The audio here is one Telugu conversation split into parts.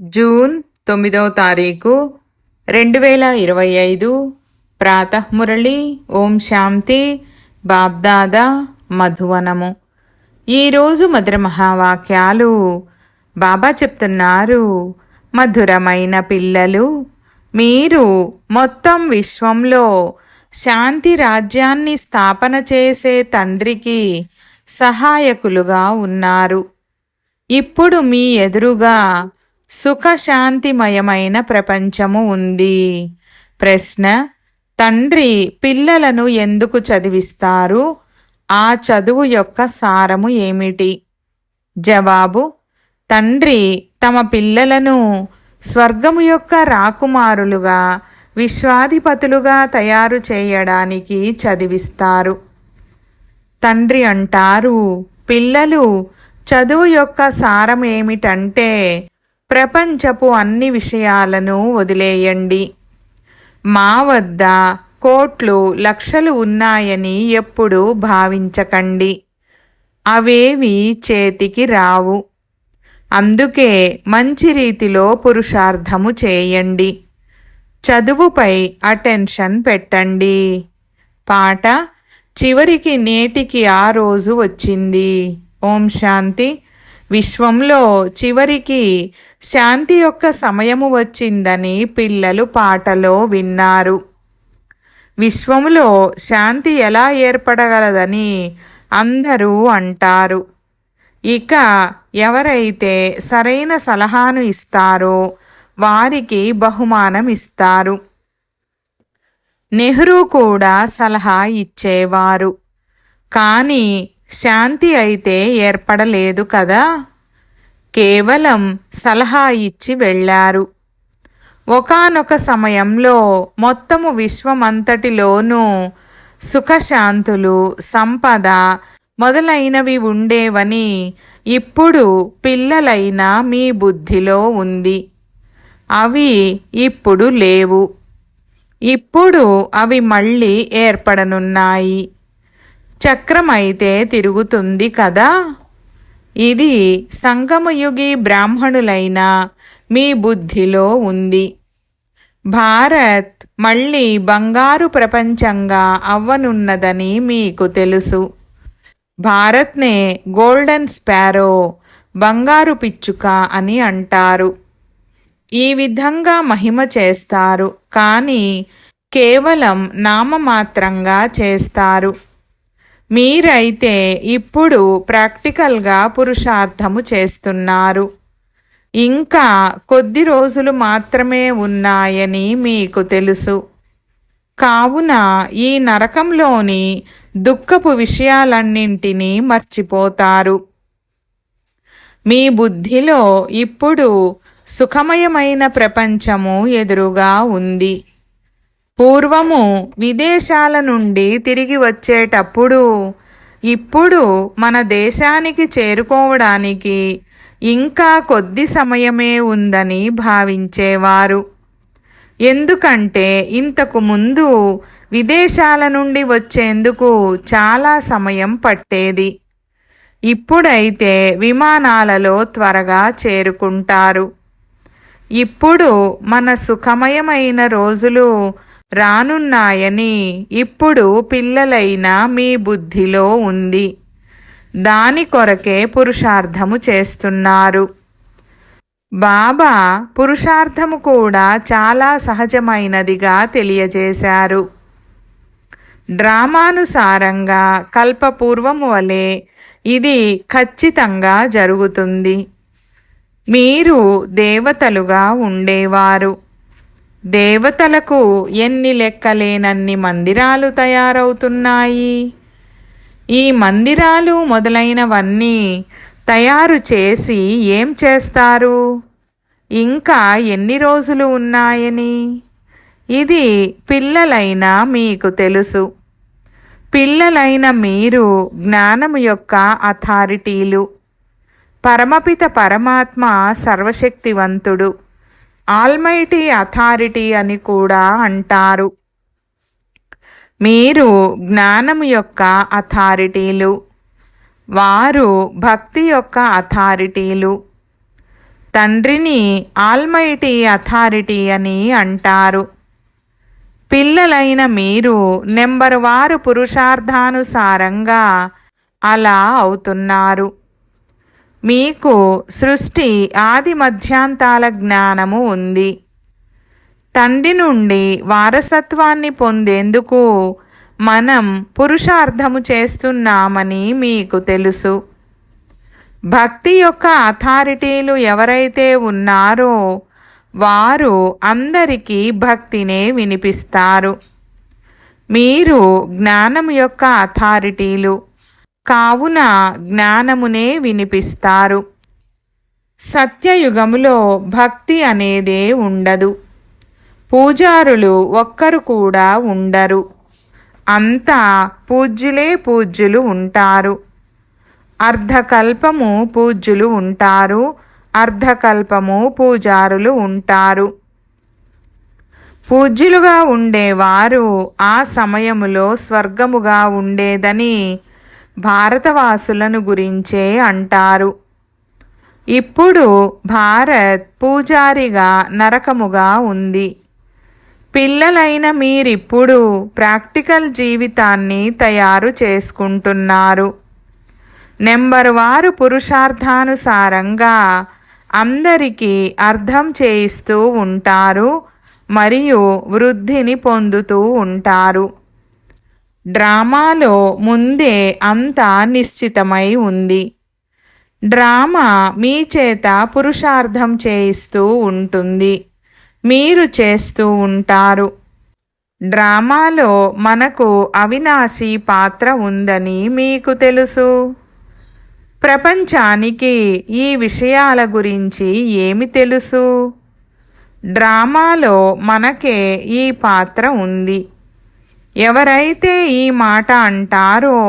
జూన్ తొమ్మిదవ తారీఖు రెండు వేల ఇరవై ఐదు. ప్రాతఃమురళి ఓం శాంతి బాబ్దాదా మధువనము. ఈరోజు మధుర మహావాక్యాలు. బాబా చెప్తున్నారు మధురమైన పిల్లలు మీరు మొత్తం విశ్వంలో శాంతి రాజ్యాన్ని స్థాపన చేసే తండ్రికి సహాయకులుగా ఉన్నారు. ఇప్పుడు మీ ఎదురుగా సుఖశాంతిమయమైన ప్రపంచము ఉంది. ప్రశ్న తండ్రి పిల్లలను ఎందుకు చదివిస్తారు? ఆ చదువు యొక్క సారము ఏమిటి? జవాబు తండ్రి తమ పిల్లలను స్వర్గము యొక్క రాకుమారులుగా విశ్వాధిపతులుగా తయారు చేయడానికి చదివిస్తారు. తండ్రి అంటారు పిల్లలు చదువు యొక్క సారం ఏమిటంటే ప్రపంచపు అన్ని విషయాలను వదిలేయండి. మా వద్ద కోట్లు లక్షలు ఉన్నాయని ఎప్పుడూ భావించకండి. అవేవి చేతికి రావు. అందుకే మంచి రీతిలో పురుషార్థము చేయండి. చదువుపై అటెన్షన్ పెట్టండి. పాట చివరికి నేటికి ఆ రోజు వచ్చింది. ఓం శాంతి. విశ్వంలో చివరికి శాంతి యొక్క సమయము వచ్చిందని పిల్లలు పాటలో విన్నారు. విశ్వములో శాంతి ఎలా ఏర్పడగలదని అందరూ అంటారు. ఇక ఎవరైతే సరైన సలహాను ఇస్తారో వారికి బహుమానం ఇస్తారు. నెహ్రూ కూడా సలహా ఇచ్చేవారు. కానీ శాంతి అయితే ఏర్పడలేదు కదా? కేవలం సలహా ఇచ్చి వెళ్ళారు. ఒకనొక సమయంలో మొత్తము విశ్వమంతటిలోనూ సుఖశాంతులు సంపద మొదలైనవి ఉండేవని ఇప్పుడు పిల్లలైన మీ బుద్ధిలో ఉంది. అవి ఇప్పుడు లేవు. ఇప్పుడు అవి మళ్ళీ ఏర్పడనున్నాయి. చక్రం అయితే తిరుగుతుంది కదా? ఇది సంగమయుగి బ్రాహ్మణులైన మీ బుద్ధిలో ఉంది. భారత్ మళ్ళీ బంగారు ప్రపంచంగా అవ్వనున్నదని మీకు తెలుసు. భారత్నే గోల్డెన్ స్పారో బంగారు పిచ్చుక అని అంటారు. ఈ విధంగా మహిమ చేస్తారు. కానీ కేవలం నామమాత్రంగా చేస్తారు. మీరైతే ఇప్పుడు ప్రాక్టికల్గా పురుషార్థము చేస్తున్నారు. ఇంకా కొద్ది రోజులు మాత్రమే ఉన్నాయని మీకు తెలుసు. కావున ఈ నరకంలోని దుఃఖపు విషయాలన్నింటినీ మర్చిపోతారు. మీ బుద్ధిలో ఇప్పుడు సుఖమయమైన ప్రపంచము ఎదురుగా ఉంది. పూర్వము విదేశాల నుండి తిరిగి వచ్చేటప్పుడు ఇప్పుడు మన దేశానికి చేరుకోవడానికి ఇంకా కొద్ది సమయమే ఉందని భావించేవారు. ఎందుకంటే ఇంతకు ముందు విదేశాల నుండి వచ్చేందుకు చాలా సమయం పట్టేది. ఇప్పుడైతే విమానాలలో త్వరగా చేరుకుంటారు. ఇప్పుడు మన సుఖమయమైన రోజులు రానున్నాయని ఇప్పుడు పిల్లలైన మీ బుద్ధిలో ఉంది. దాని కొరకే పురుషార్థము చేస్తున్నారు. బాబా పురుషార్థము కూడా చాలా సహజమైనదిగా తెలియజేశారు. డ్రామానుసారంగా కల్పపూర్వము వలె ఇది ఖచ్చితంగా జరుగుతుంది. మీరు దేవతలుగా ఉండేవారు. దేవతలకు ఎన్ని లెక్కలేనన్ని మందిరాలు తయారవుతున్నాయి. ఈ మందిరాలు మొదలైనవన్నీ తయారు చేసి ఏం చేస్తారు? ఇంకా ఎన్ని రోజులు ఉన్నాయని? ఇది పిల్లలైన మీకు తెలుసు. పిల్లలైన మీరు జ్ఞానము యొక్క అథారిటీలు. పరమపిత పరమాత్మ సర్వశక్తివంతుడు. ఆల్మైటీ అథారిటీ అని కూడా అంటారు. మీరు జ్ఞానము యొక్క అథారిటీలు వారు భక్తి యొక్క అథారిటీలు తండ్రిని ఆల్మైటీ అథారిటీ అని అంటారు. పిల్లలైన మీరు నెంబర్ వారు పురుషార్థానుసారంగా అలా అవుతున్నారు. మీకు సృష్టి ఆది మధ్యాంతాల జ్ఞానము ఉంది. తండ్రి నుండి వారసత్వాన్ని పొందేందుకు మనం పురుషార్థము చేస్తున్నామని మీకు తెలుసు. భక్తి యొక్క అథారిటీలు ఎవరైతే ఉన్నారో వారు అందరికీ భక్తినే వినిపిస్తారు. మీరు జ్ఞానం యొక్క అథారిటీలు. కావున జ్ఞానమునే వినిపిస్తారు. సత్యయుగములో భక్తి అనేదే ఉండదు. పూజారులు ఒక్కరు కూడా ఉండరు. అంతా పూజ్యులే పూజ్యులు ఉంటారు. అర్ధకల్పము పూజ్యులు ఉంటారు. అర్ధకల్పము పూజారులు ఉంటారు. పూజ్యులుగా ఉండేవారు ఆ సమయములో స్వర్గముగా ఉండేదని భారతవాసులను గురించే అంటారు. ఇప్పుడు భారత్ పూజారిగా నరకముగా ఉంది. పిల్లలైన మీరిప్పుడు ప్రాక్టికల్ జీవితాన్ని తయారు చేసుకుంటున్నారు. నెంబర్ వారు పురుషార్థానుసారంగా అందరికీ అర్థం చేయిస్తూ ఉంటారు మరియు వృద్ధిని పొందుతూ ఉంటారు. డ్రామాలో ముందే అంతా నిశ్చితమై ఉంది. డ్రామా మీ చేత పురుషార్థం చేయిస్తూ ఉంటుంది. మీరు చేస్తూ ఉంటారు. డ్రామాలో మనకు అవినాశి పాత్ర ఉందని మీకు తెలుసు. ప్రపంచానికి ఈ విషయాల గురించి ఏమి తెలుసు? డ్రామాలో మనకే ఈ పాత్ర ఉంది. ఎవరైతే ఈ మాట అంటారో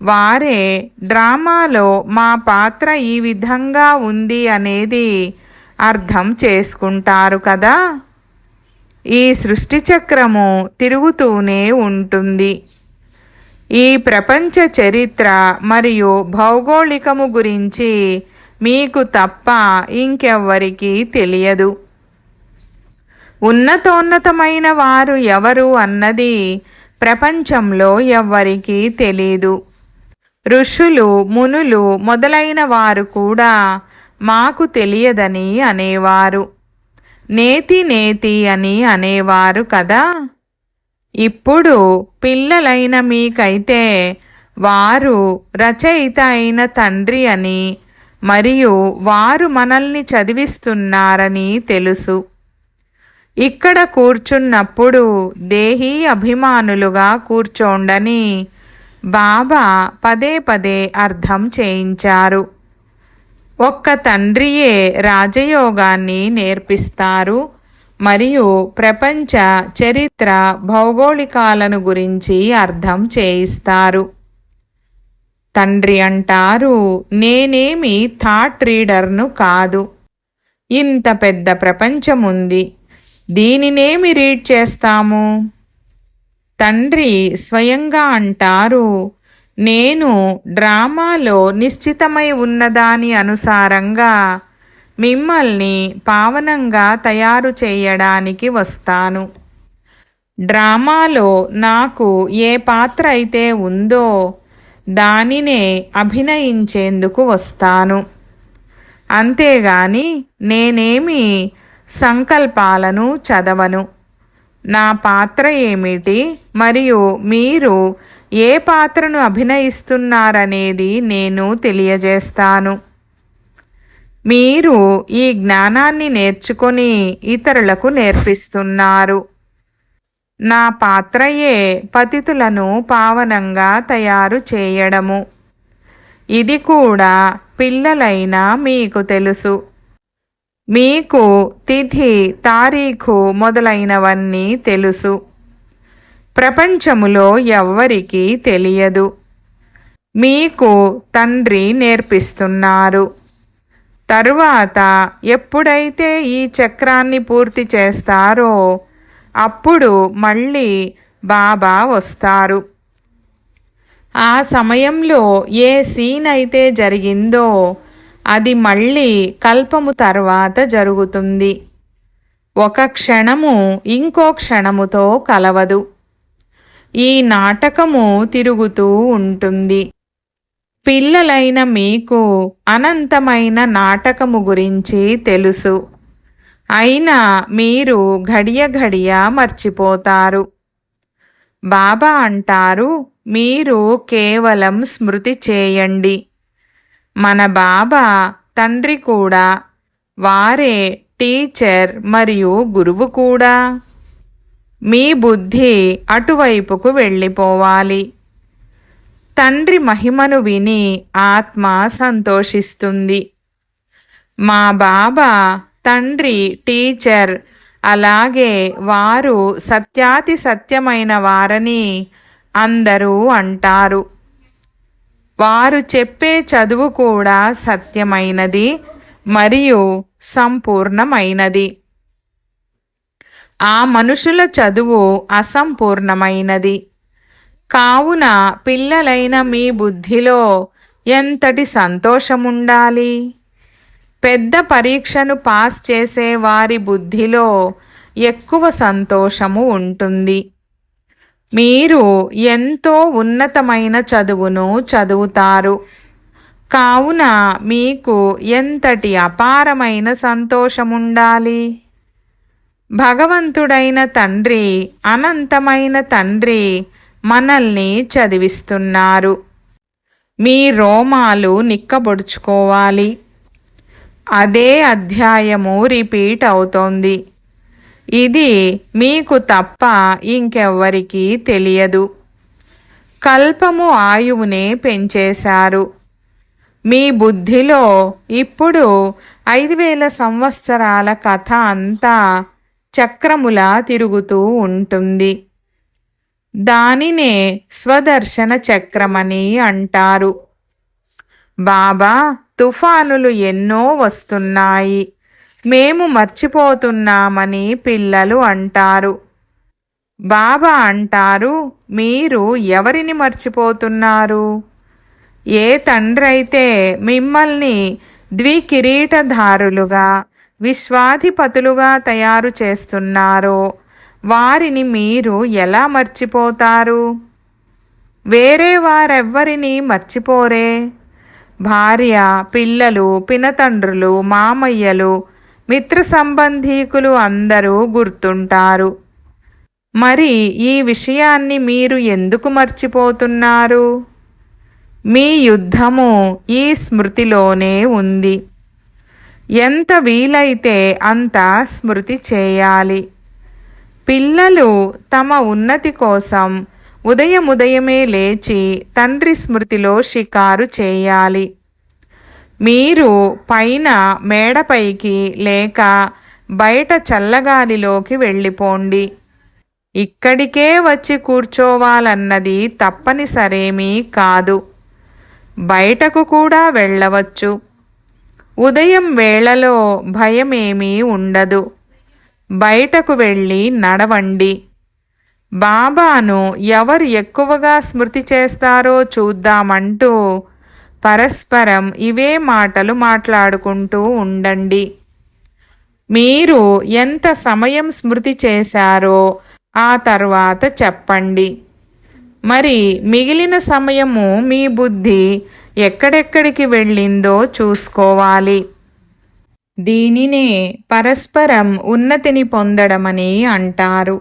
వారే డ్రామాలో మా పాత్ర ఈ విధంగా ఉంది అనేది అర్థం చేసుకుంటారు కదా. ఈ సృష్టి చక్రము తిరుగుతూనే ఉంటుంది. ఈ ప్రపంచ చరిత్ర మరియు భౌగోళికము గురించి మీకు తప్ప ఇంకెవ్వరికీ తెలియదు. ఉన్నతోన్నతమైన వారు ఎవరు అన్నది ప్రపంచంలో ఎవ్వరికీ తెలీదు. ఋషులు మునులు మొదలైన వారు కూడా మాకు తెలియదని అనేవారు. నేతి నేతి అని అనేవారు కదా? ఇప్పుడు పిల్లలైన మీకైతే వారు రచయిత అయిన తండ్రి అని మరియు వారు మనల్ని చదివిస్తున్నారని తెలుసు. ఇక్కడ కూర్చున్నప్పుడు దేహీ అభిమానులుగా కూర్చోండని బాబా పదే పదే అర్థం చేయించారు. ఒక్క తండ్రియే రాజయోగాన్ని నేర్పిస్తారు. మరియు ప్రపంచ చరిత్ర భౌగోళికాలను గురించి అర్థం చేయిస్తారు. తండ్రి అంటారు నేనేమి థాట్ రీడర్ను కాదు. ఇంత పెద్ద ప్రపంచం ఉంది దీనినేమి రీడ్ చేస్తాము. తండ్రి స్వయంగా అంటారు నేను డ్రామాలో నిశ్చితమై ఉన్నదాని అనుసారంగా మిమ్మల్ని పావనంగా తయారు చేయడానికి వస్తాను. డ్రామాలో నాకు ఏ పాత్ర అయితే ఉందో దానినే అభినయించేందుకు వస్తాను. అంతేగాని నేనేమి సంకల్పాలను చదవను. నా పాత్ర ఏమిటి? మరియు మీరు ఏ పాత్రను అభినయిస్తున్నారనేది నేను తెలియజేస్తాను. మీరు ఈ జ్ఞానాన్ని నేర్చుకొని ఇతరులకు నేర్పిస్తున్నారు. నా పాత్రయే పతితులను పావనంగా తయారు చేయడము. ఇది కూడా పిల్లలైన మీకు తెలుసు. మీకు తిథి తారీఖు మొదలైనవన్నీ తెలుసు. ప్రపంచములో ఎవ్వరికీ తెలియదు. మీకు తండ్రి నేర్పిస్తున్నారు. తరువాత ఎప్పుడైతే ఈ చక్రాన్ని పూర్తి చేస్తారో అప్పుడు మళ్ళీ బాబా వస్తారు. ఆ సమయంలో ఏ సీన్ అయితే జరిగిందో అది మళ్ళీ కల్పము తర్వాత జరుగుతుంది. ఒక క్షణము ఇంకో క్షణముతో కలవదు. ఈ నాటకము తిరుగుతూ ఉంటుంది. పిల్లలైన మీకు అనంతమైన నాటకము గురించి తెలుసు. అయినా మీరు ఘడియ ఘడియ మర్చిపోతారు. బాబా అంటారు మీరు కేవలం స్మృతి చేయండి. మన బాబా తండ్రి కూడా వారే టీచర్ మరియు గురువు కూడా. మీ బుద్ధి అటువైపుకు వెళ్ళిపోవాలి. తండ్రి మహిమను విని ఆత్మ సంతోషిస్తుంది. మా బాబా తండ్రి టీచర్ అలాగే వారు సత్యాతి సత్యమైన వారని అందరూ అంటారు. వారు చెప్పే చదువు కూడా సత్యమైనది మరియు సంపూర్ణమైనది. ఆ మనుషుల చదువు అసంపూర్ణమైనది. కావున పిల్లలైన మీ బుద్ధిలో ఎంతటి సంతోషముండాలి? పెద్ద పరీక్షను పాస్ చేసే వారి బుద్ధిలో ఎక్కువ సంతోషము ఉంటుంది. మీరు ఎంతో ఉన్నతమైన చదువును చదువుతారు. కావున మీకు ఎంతటి అపారమైన సంతోషముండాలి? భగవంతుడైన తండ్రి అనంతమైన తండ్రి మనల్ని చదివిస్తున్నారు. మీ రోమాలు నిక్కబొడుచుకోవాలి. అదే అధ్యాయము రిపీట్ అవుతోంది. ఇది మీకు తప్ప ఇంకెవ్వరికీ తెలియదు. కల్పము ఆయువునే పెంచేశారు. మీ బుద్ధిలో ఇప్పుడు ఐదు వేల సంవత్సరాల కథ అంతా చక్రములా తిరుగుతూ ఉంటుంది. దానినే స్వదర్శన చక్రమని అంటారు. బాబా తుఫానులు ఎన్నో వస్తున్నాయి. మేము మర్చిపోతున్నామని పిల్లలు అంటారు. బాబా అంటారు మీరు ఎవరిని మర్చిపోతున్నారు? ఏ తండ్రైతే మిమ్మల్ని ద్వికిరీటధారులుగా విశ్వాధిపతులుగా తయారు చేస్తున్నారో వారిని మీరు ఎలా మర్చిపోతారు? వేరే వారెవ్వరిని మర్చిపోరే? భార్య పిల్లలు పినతండ్రులు మామయ్యలు మిత్ర సంబంధీకులు అందరూ గుర్తుంటారు. మరి ఈ విషయాన్ని మీరు ఎందుకు మర్చిపోతున్నారు? మీ యుద్ధము ఈ స్మృతిలోనే ఉంది. ఎంత వీలైతే అంత స్మృతి చేయాలి. పిల్లలు తమ ఉన్నతి కోసం ఉదయముదయమే లేచి తండ్రి స్మృతిలో షికారు చేయాలి. మీరు పైన మేడపైకి లేక బయట చల్లగాలిలోకి వెళ్ళిపోండి. ఇక్కడికే వచ్చి కూర్చోవాలన్నది తప్పనిసరేమీ కాదు. బయటకు కూడా వెళ్ళవచ్చు. ఉదయం వేళలో భయమేమీ ఉండదు. బయటకు వెళ్ళి నడవండి. బాబాను ఎవరు ఎక్కువగా స్మృతి చేస్తారో చూద్దామంటూ పరస్పరం ఇవే మాటలు మాట్లాడుకుంటూ ఉండండి. మీరు ఎంత సమయం స్మృతి చేశారో ఆ తర్వాత చెప్పండి. మరి మిగిలిన సమయము మీ బుద్ధి ఎక్కడెక్కడికి వెళ్ళిందో చూసుకోవాలి. దీనినే పరస్పరం ఉన్నతిని పొందడమని అంటారు.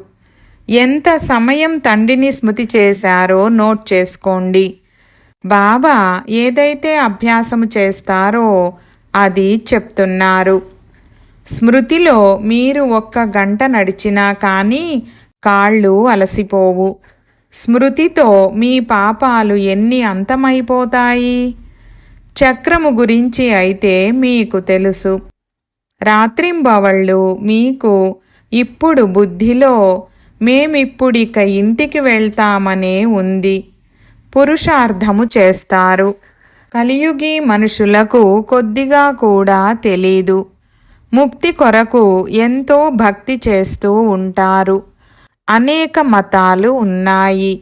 ఎంత సమయం తండ్రిని స్మృతి చేశారో నోట్ చేసుకోండి. బాబా ఏదైతే అభ్యాసము చేస్తారో అది చెప్తున్నారు. స్మృతిలో మీరు ఒక్క గంట నడిచినా కానీ కాళ్ళు అలసిపోవు. స్మృతితో మీ పాపాలు ఎన్ని అంతమైపోతాయి? చక్రము గురించి అయితే మీకు తెలుసు. రాత్రింబవళ్ళు మీకు ఇప్పుడు బుద్ధిలో మేమిప్పుడిక ఇంటికి వెళ్తామనే ఉంది. పురుషార్థము చేస్తారు. కలియుగి మనుషులకు కొద్దిగా కూడా తెలీదు. ముక్తి కొరకు ఎంతో భక్తి చేస్తూ ఉంటారు. అనేక మతాలు ఉన్నాయి.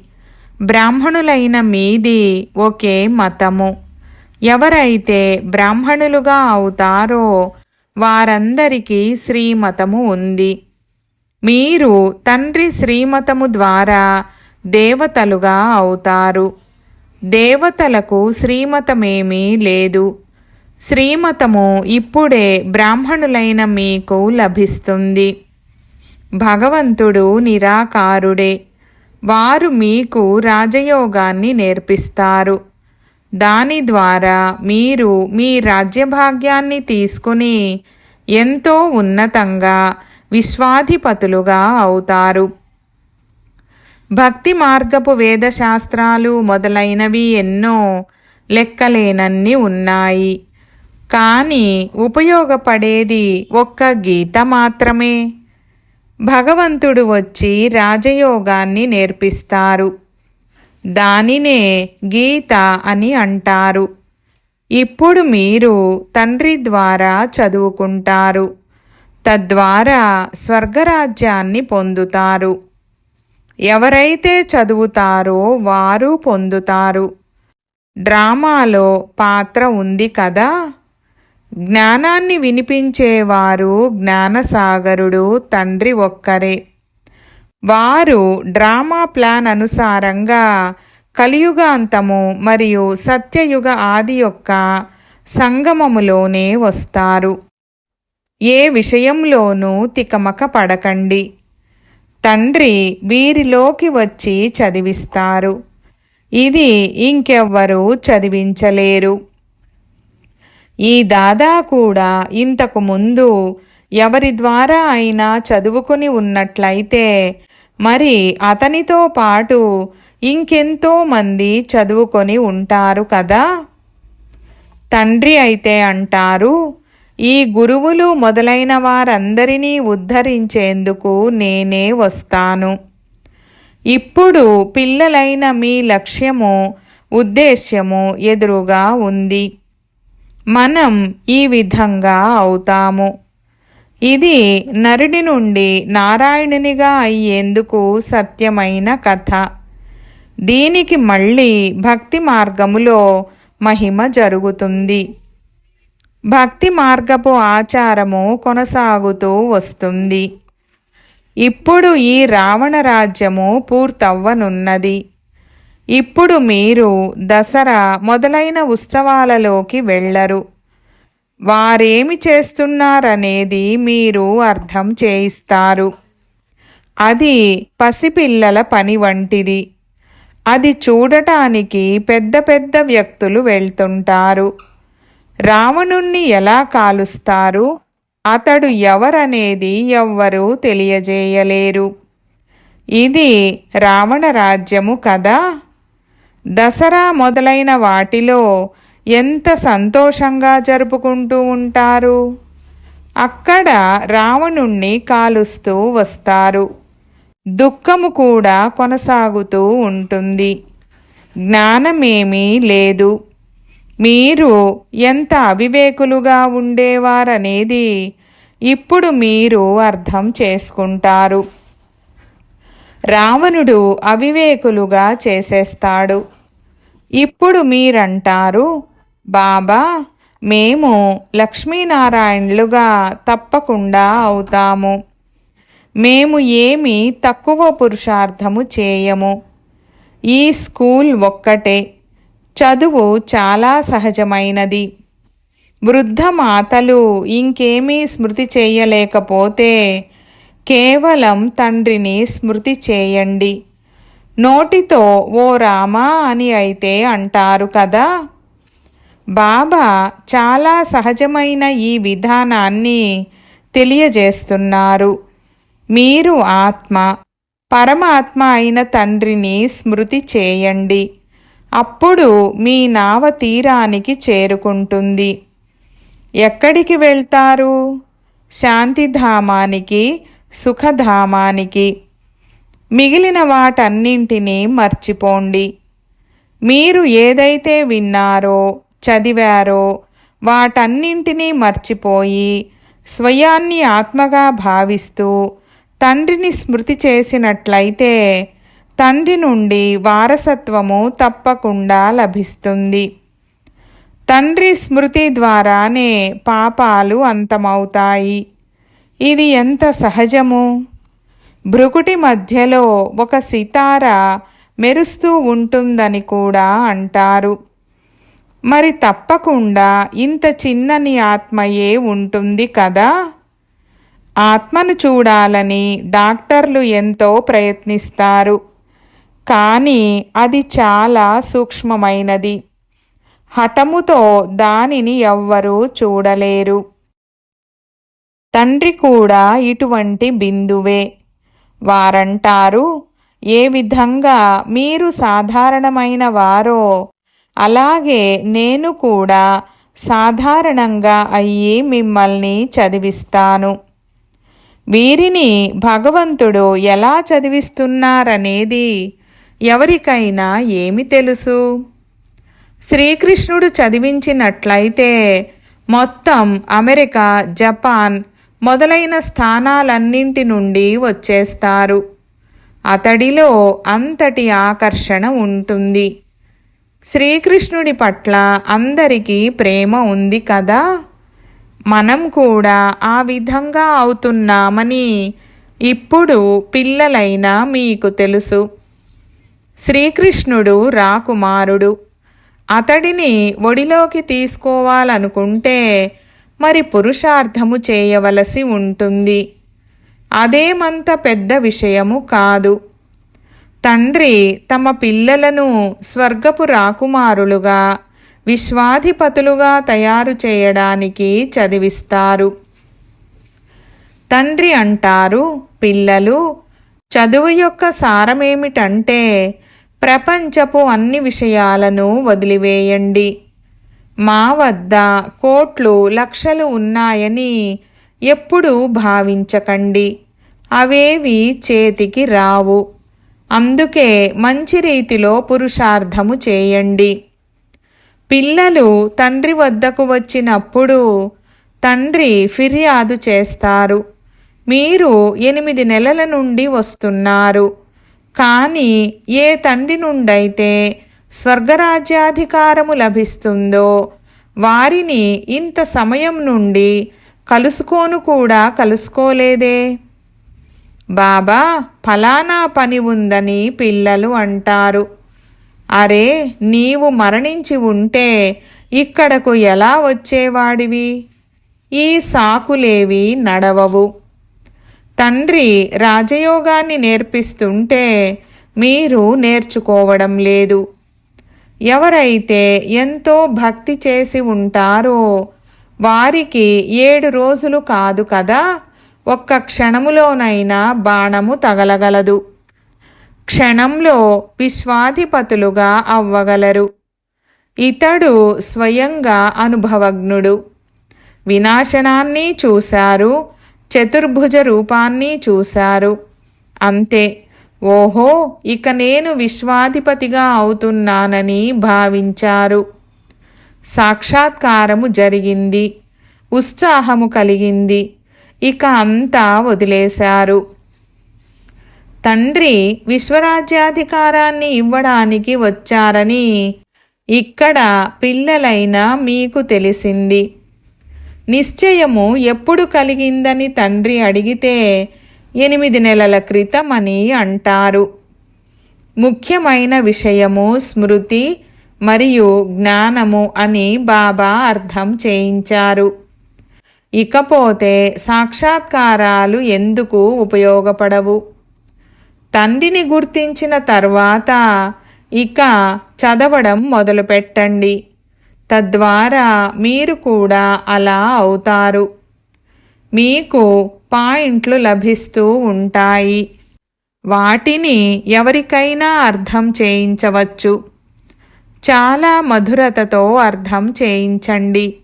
బ్రాహ్మణులైన మీది ఒకే మతము. ఎవరైతే బ్రాహ్మణులుగా అవుతారో వారందరికీ శ్రీమతము ఉంది. మీరు తండ్రి శ్రీమతము ద్వారా దేవతలుగా అవుతారు. దేవతలకు శ్రీమతమేమీ లేదు. శ్రీమతము ఇప్పుడే బ్రాహ్మణులైన మీకు లభిస్తుంది. భగవంతుడు నిరాకారుడే. వారు మీకు రాజయోగాన్ని నేర్పిస్తారు. దాని ద్వారా మీరు మీ రాజ్యభాగ్యాన్ని తీసుకుని ఎంతో ఉన్నతంగా విశ్వాధిపతులుగా అవుతారు. భక్తి మార్గపు వేదశాస్త్రాలు మొదలైనవి ఎన్నో లెక్కలేనన్ని ఉన్నాయి. కానీ ఉపయోగపడేది ఒక్క గీత మాత్రమే. భగవంతుడు వచ్చి రాజయోగాన్ని నేర్పిస్తారు. దానినే గీత అని అంటారు. ఇప్పుడు మీరు తండ్రి ద్వారా చదువుకుంటారు. తద్వారా స్వర్గరాజ్యాన్ని పొందుతారు. ఎవరైతే చదువుతారో వారు పొందుతారు. డ్రామాలో పాత్ర ఉంది కదా? జ్ఞానాన్ని వినిపించేవారు జ్ఞానసాగరుడు తండ్రి ఒక్కరే. వారు డ్రామా ప్లాన్ అనుసారంగా కలియుగాంతము మరియు సత్యయుగ ఆది యొక్క సంగమములోనే వస్తారు. ఏ విషయంలోనూ తికమక పడకండి. తండ్రి వీరిలోకి వచ్చి చదివిస్తారు. ఇది ఇంకెవ్వరూ చదివించలేరు. ఈ దాదా కూడా ఇంతకు ముందు ఎవరి ద్వారా అయినా చదువుకుని ఉన్నట్లయితే మరి అతనితో పాటు ఇంకెంతో మంది చదువుకొని ఉంటారు కదా? తండ్రి అయితే అంటారు ఈ గురువులు మొదలైన వారందరినీ ఉద్ధరించేందుకు నేనే వస్తాను. ఇప్పుడు పిల్లలైన మీ లక్ష్యము ఉద్దేశ్యము ఎదురుగా ఉంది. మనం ఈ విధంగా అవుతాము. ఇది నరుడి నుండి నారాయణునిగా అయ్యేందుకు సత్యమైన కథ. దీనికి మళ్ళీ భక్తి మార్గములో మహిమ జరుగుతుంది. భక్తి మార్గపు ఆచారము కొనసాగుతూ వస్తుంది. ఇప్పుడు ఈ రావణ రాజ్యము పూర్తవ్వనున్నది. ఇప్పుడు మీరు దసరా మొదలైన ఉత్సవాలలోకి వెళ్ళరు. వారేమి చేస్తున్నారనేది మీరు అర్థం చేయిస్తారు. అది పసిపిల్లల పని వంటిది. అది చూడటానికి పెద్ద పెద్ద వ్యక్తులు వెళ్తుంటారు. రావణుణ్ణి ఎలా కాలుస్తారు? అతడు ఎవరనేది ఎవ్వరూ తెలియజేయలేరు. ఇది రావణ రాజ్యము కదా? దసరా మొదలైన వాటిలో ఎంత సంతోషంగా జరుపుకుంటూ ఉంటారు? అక్కడ రావణుణ్ణి కాలుస్తూ వస్తారు. దుఃఖము కూడా కొనసాగుతూ ఉంటుంది. జ్ఞానమేమీ లేదు. మీరు ఎంత అవివేకులుగా ఉండేవారనేది ఇప్పుడు మీరు అర్థం చేసుకుంటారు. రావణుడు అవివేకులుగా చేసేస్తాడు. ఇప్పుడు మీరంటారు బాబా మేము లక్ష్మీనారాయణులుగా తప్పకుండా అవుతాము. మేము ఏమి తక్కువ పురుషార్థము చేయము. ఈ స్కూల్ ఒక్కటే. చదువు చాలా సహజమైనది. వృద్ధ మాతలు ఇంకేమీ స్మృతి చేయలేకపోతే కేవలం తండ్రిని స్మృతి చేయండి. నోటితో ఓ రామా అని అయితే అంటారు కదా. బాబా చాలా సహజమైన ఈ విధానాన్ని తెలియజేస్తున్నారు. మీరు ఆత్మ పరమాత్మ అయిన తండ్రిని స్మృతి చేయండి. అప్పుడు మీ నావ తీరానికి చేరుకుంటుంది. ఎక్కడికి వెళ్తారు? శాంతిధామానికి సుఖధామానికి. మిగిలిన వాటన్నింటినీ మర్చిపోండి. మీరు ఏదైతే విన్నారో చదివారో వాటన్నింటినీ మర్చిపోయి స్వయాన్ని ఆత్మగా భావిస్తూ తండ్రిని స్మృతి చేసినట్లయితే తండ్రి నుండి వారసత్వము తప్పకుండా లభిస్తుంది. తండ్రి స్మృతి ద్వారానే పాపాలు అంతమవుతాయి. ఇది ఎంత సహజము? భృకుటి మధ్యలో ఒక సితార మెరుస్తూ ఉంటుందని కూడా అంటారు. మరి తప్పకుండా ఇంత చిన్నని ఆత్మయే ఉంటుంది కదా? ఆత్మను చూడాలని డాక్టర్లు ఎంతో ప్రయత్నిస్తారు. కానీ అది చాలా సూక్ష్మమైనది. హఠముతో దానిని ఎవ్వరూ చూడలేరు. తండ్రి కూడా ఇటువంటి బిందువే. వారంటారు ఏ విధంగా మీరు సాధారణమైన వారో అలాగే నేను కూడా సాధారణంగా అయ్యి మిమ్మల్ని చదివిస్తాను. వీరిని భగవంతుడు ఎలా చదివిస్తున్నారనేది ఎవరికైనా ఏమి తెలుసు? శ్రీకృష్ణుడు చదివించినట్లయితే మొత్తం అమెరికా జపాన్ మొదలైన స్థానాలన్నింటి నుండి వచ్చేస్తారు. అతడిలో అంతటి ఆకర్షణ ఉంటుంది. శ్రీకృష్ణుడి పట్ల అందరికీ ప్రేమ ఉంది కదా? మనం కూడా ఆ విధంగా అవుతున్నామని ఇప్పుడు పిల్లలైనా మీకు తెలుసు. శ్రీకృష్ణుడు రాకుమారుడు. అతడిని ఒడిలోకి తీసుకోవాలనుకుంటే మరి పురుషార్థము చేయవలసి ఉంటుంది. అదేమంత పెద్ద విషయము కాదు. తండ్రి తమ పిల్లలను స్వర్గపు రాకుమారులుగా విశ్వాధిపతులుగా తయారు చేయడానికి చదివిస్తారు. తండ్రి అంటారు పిల్లలు చదువు యొక్క సారమేమిటంటే ప్రపంచపు అన్ని విషయాలను వదిలివేయండి. మా వద్ద కోట్లు లక్షలు ఉన్నాయని ఎప్పుడూ భావించకండి. అవేవి చేతికి రావు. అందుకే మంచి రీతిలో పురుషార్థము చేయండి. పిల్లలు తండ్రి వద్దకు వచ్చినప్పుడు తండ్రి ఫిర్యాదు చేస్తారు. మీరు ఎనిమిది నెలల నుండి వస్తున్నారు. కానీ ఏ తండ్రి నుండైతే స్వర్గరాజ్యాధికారము లభిస్తుందో వారిని ఇంత సమయం నుండి కలుసుకోను కూడా కలుసుకోలేదే. బాబా ఫలానా పని ఉందని పిల్లలు అంటారు. అరే నీవు మరణించి ఉంటే ఇక్కడకు ఎలా వచ్చేవాడివి? ఈ సాకులేవి నడవవు. తండ్రి రాజయోగాన్ని నేర్పిస్తుంటే మీరు నేర్చుకోవడం లేదు. ఎవరైతే ఎంతో భక్తి చేసి ఉంటారో వారికి ఏడు రోజులు కాదు కదా ఒక్క క్షణములోనైనా బాణము తగలగలదు. క్షణంలో విశ్వాధిపతులుగా అవ్వగలరు. ఇతడు స్వయంగా అనుభవజ్ఞుడు. వినాశనాన్ని చూశారు చతుర్భుజ రూపాన్ని చూశారు. అంతే. ఓహో ఇక నేను విశ్వాధిపతిగా అవుతున్నానని భావించారు. సాక్షాత్కారము జరిగింది. ఉత్సాహము కలిగింది. ఇక అంతా వదిలేశారు. తండ్రి విశ్వరాజ్యాధికారాన్ని ఇవ్వడానికి వచ్చారని ఇక్కడ పిల్లలైన మీకు తెలిసింది. నిశ్చయము ఎప్పుడు కలిగిందని తండ్రి అడిగితే ఎనిమిది నెలల క్రితం అని అంటారు. ముఖ్యమైన విషయము స్మృతి మరియు జ్ఞానము అని బాబా అర్థం చేయించారు. ఇకపోతే సాక్షాత్కారాలు ఎందుకు ఉపయోగపడవు? తండ్రిని గుర్తించిన తర్వాత ఇక చదవడం మొదలుపెట్టండి. తద్వారా మీరు కూడా అలా అవుతారు. మీకు పాయింట్లు లభిస్తూ ఉంటాయి. వాటిని ఎవరికైనా అర్థం చేయించవచ్చు. చాలా మధురతతో అర్థం చేయించండి.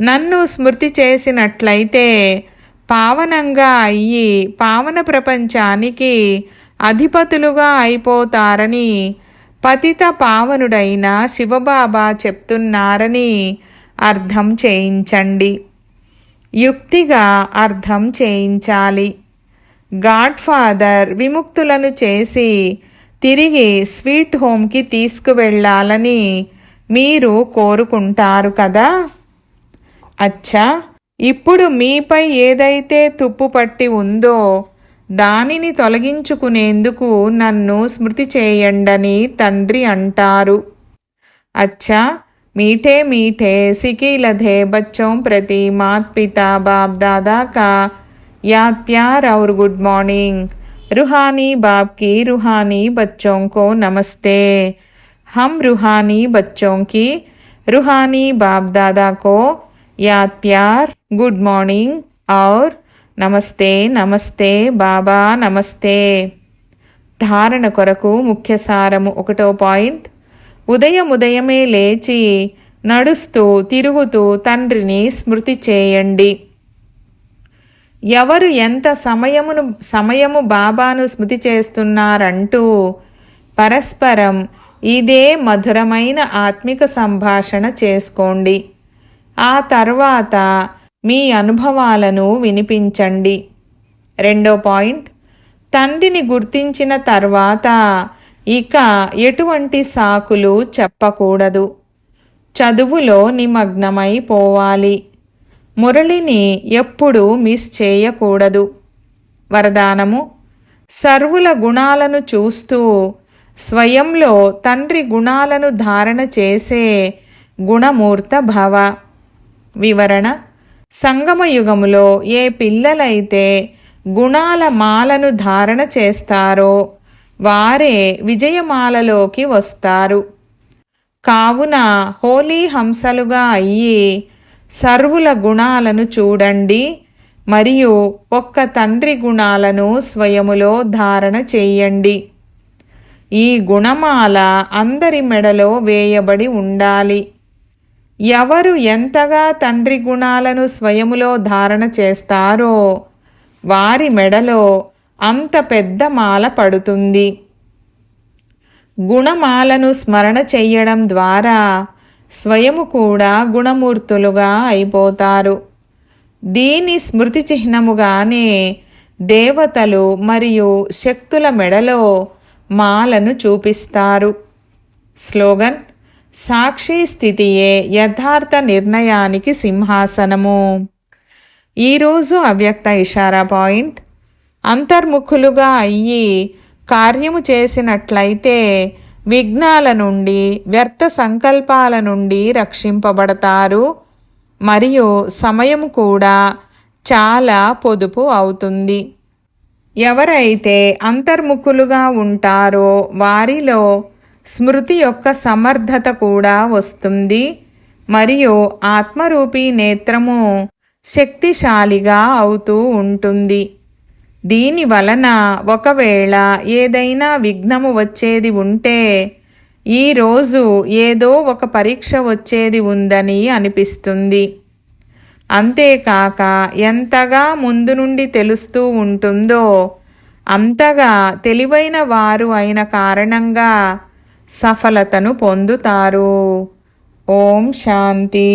నన్ను స్మృతి చేసినట్లయితే పావనంగా అయ్యి పావన ప్రపంచానికి అధిపతులుగా అయిపోతారని పతిత పావనుడైన శివబాబా చెప్తున్నారని అర్థం చేయించండి. యుక్తిగా అర్థం చేయించాలి. గాడ్ ఫాదర్ విముక్తులను చేసి తిరిగి స్వీట్ హోమ్కి తీసుకువెళ్ళాలని మీరు కోరుకుంటారు కదా? అచ్చా! ఇప్పుడు మీపై ఏదైతే తుప్పు పట్టి ఉందో దానిని తొలగించుకునేందుకు నన్ను స్మృతి చేయండని తండ్రి అంటారు అచ్చా मीठे मीठे सिकी लधे बच्चों प्रति मात पिता बाप दादा का याद प्यार और गुड मॉर्निंग रूहानी बाप की रूहानी बच्चों को नमस्ते हम रूहानी बच्चों की रूहानी बाप दादा को याद प्यार गुड मॉर्निंग और నమస్తే నమస్తే బాబా నమస్తే. ధారణ కొరకు ముఖ్య సారము ఒకటో పాయింట్. ఉదయం ఉదయమే లేచి నడుస్తూ తిరుగుతూ తండ్రిని స్మృతి చేయండి. ఎవరు ఎంత సమయమును సమయము బాబాను స్మృతి చేస్తున్నారంటూ పరస్పరం ఇదే మధురమైన ఆత్మిక సంభాషణ చేసుకోండి. ఆ తర్వాత మీ అనుభవాలను వినిపించండి. రెండో పాయింట్. తండ్రిని గుర్తించిన తర్వాత ఇక ఎటువంటి సాకులు చెప్పకూడదు. చదువులో నిమగ్నమైపోవాలి. మురళిని ఎప్పుడూ మిస్ చేయకూడదు. వరదానము. సర్వుల గుణాలను చూస్తూ స్వయంలో తండ్రి గుణాలను ధారణ చేసే గుణమూర్త భవ. వివరణ. సంగమయుగములో ఏ పిల్లలైతే గుణాల మాలను ధారణ చేస్తారో వారే విజయమాలలోకి వస్తారు. కావున హోలీ హంసలుగా అయ్యి సర్వుల గుణాలను చూడండి మరియు ఒక్క తండ్రి గుణాలను స్వయములో ధారణ చేయండి. ఈ గుణమాల అందరి మెడలో వేయబడి ఉండాలి. ఎవరు ఎంతగా తండ్రి గుణాలను స్వయములో ధారణ చేస్తారో వారి మెడలో అంత పెద్ద మాల పడుతుంది. గుణమాలను స్మరణ చెయ్యడం ద్వారా స్వయము కూడా గుణమూర్తులుగా అయిపోతారు. దీని స్మృతి చిహ్నముగానే దేవతలు మరియు శక్తుల మెడలో మాలను చూపిస్తారు. స్లోగన్ సాక్షి స్థితియే యథార్థ నిర్ణయానికి సింహాసనము. ఈరోజు అవ్యక్త ఇషారా పాయింట్. అంతర్ముఖులుగా అయ్యి కార్యము చేసినట్లయితే విఘ్నాల నుండి వ్యర్థ సంకల్పాల నుండి రక్షింపబడతారు. మరియు సమయం కూడా చాలా పొదుపు అవుతుంది. ఎవరైతే అంతర్ముఖులుగా ఉంటారో వారిలో స్మృతి యొక్క సమర్థత కూడా వస్తుంది. మరియు ఆత్మరూపీ నేత్రము శక్తిశాలిగా అవుతూ ఉంటుంది. దీని వలన ఒకవేళ ఏదైనా విఘ్నము వచ్చేది ఉంటే ఈరోజు ఏదో ఒక పరీక్ష వచ్చేది ఉందని అనిపిస్తుంది. అంతేకాక ఎంతగా ముందు నుండి తెలుస్తూ ఉంటుందో అంతగా తెలివైన వారు అయిన కారణంగా సఫలతను పొందుతారు. ఓం శాంతి.